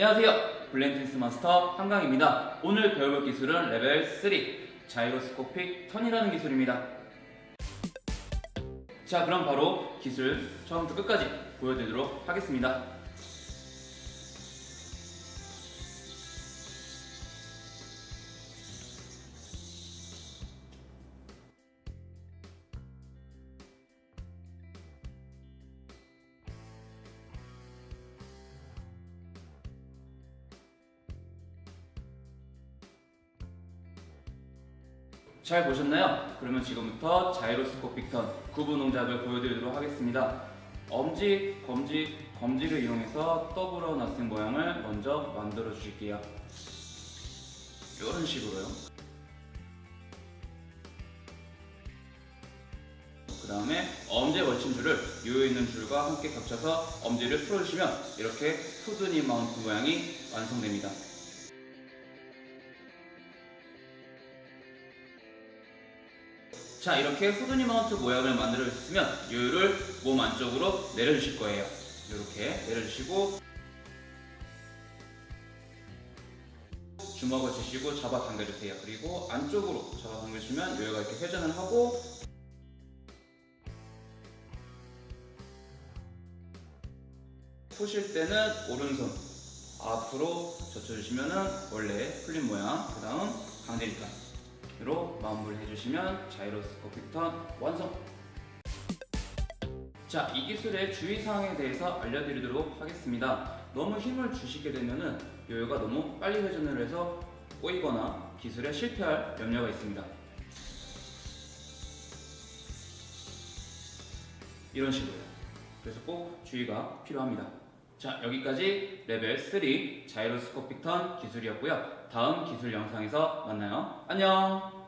안녕하세요. 블렌틴스 마스터 한강입니다. 오늘 배워볼 기술은 레벨 3 자이로스코픽 턴이라는 기술입니다. 자, 그럼 바로 기술 처음부터 끝까지 보여드리도록 하겠습니다. 잘 보셨나요? 그러면 지금부터 자이로스코픽 턴 구분 동작을 보여드리도록 하겠습니다. 엄지, 검지, 검지를 이용해서 더블어 놨은 모양을 먼저 만들어 주실게요. 이런 식으로요. 그 다음에 엄지에 걸친 줄을 요요 있는 줄과 함께 겹쳐서 엄지를 풀어주시면 이렇게 푸드니 마운트 모양이 완성됩니다. 자 이렇게 후드니 마운트 모양을 만들어 주시면 요요를 몸 안쪽으로 내려주실 거예요. 이렇게 내려주시고 주먹을 주시고 잡아 당겨주세요. 그리고 안쪽으로 잡아 당겨주시면 요요가 이렇게 회전을 하고 푸실 때는 오른손 앞으로 젖혀주시면 원래 풀린 모양 그 다음 강제리턴 으 로 마무리 해 주시면 자이로스코픽 턴 완성! 자, 이 기술의 주의사항에 대해서 알려드리도록 하겠습니다. 너무 힘을 주시게 되면은 요요가 너무 빨리 회전을 해서 꼬이거나 기술에 실패할 염려가 있습니다. 이런 식으로요. 그래서 꼭 주의가 필요합니다. 자, 여기까지 레벨 3 자이로스코픽 턴 기술이었고요. 다음 기술 영상에서 만나요. 안녕!